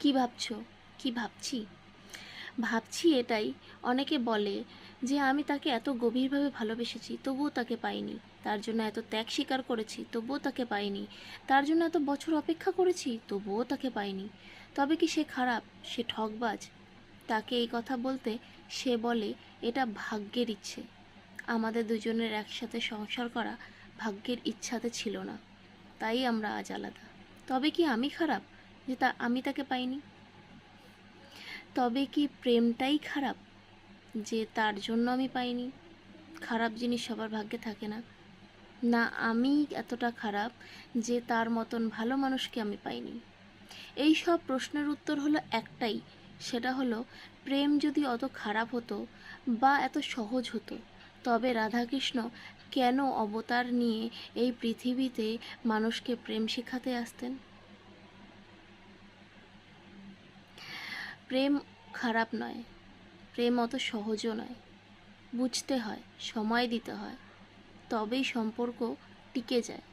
কি ভাবছ? কি ভাবছি? ভাবছি এটাই। অনেকে বলে যে, আমি তাকে এত গভীরভাবে ভালোবেসেছি, তবুও তাকে পাইনি। তার জন্য এত ত্যাগ স্বীকার করেছি, তবুও তাকে পাইনি। তার জন্য এত বছর অপেক্ষা করেছি, তবুও তাকে পাইনি। তবে কি সে খারাপ? সে ঠকবাজ তাকে এই কথা বলতে সে বলে, এটা ভাগ্যের ইচ্ছে। আমাদের দুজনের একসাথে সংসার করা ভাগ্যের ইচ্ছাতে ছিল না। তাই আমরা আজ আলাদা। তবে কি আমি খারাপ? যে তা, আমি তাকে পাইনি। তবে কি প্রেমটাই খারাপ যে তার জন্য আমি পাইনি? খারাপ জিনিস সবার ভাগ্যে থাকে না। না, আমি এতটা খারাপ যে তার মতন ভালো মানুষকে আমি পাইনি। এই সব প্রশ্নের উত্তর হলো একটাই, সেটা হলো প্রেম যদি অত খারাপ হতো বা এত সহজ হতো, তবে রাধাকৃষ্ণ কেন অবতার নিয়ে এই পৃথিবীতে মানুষকে প্রেম শেখাতে আসতেন? প্রেম খারাপ নয়, প্রেম অত সহজও নয়। বুঝতে হয়, সময় দিতে হয়, তবেই সম্পর্ক টিকে যায়।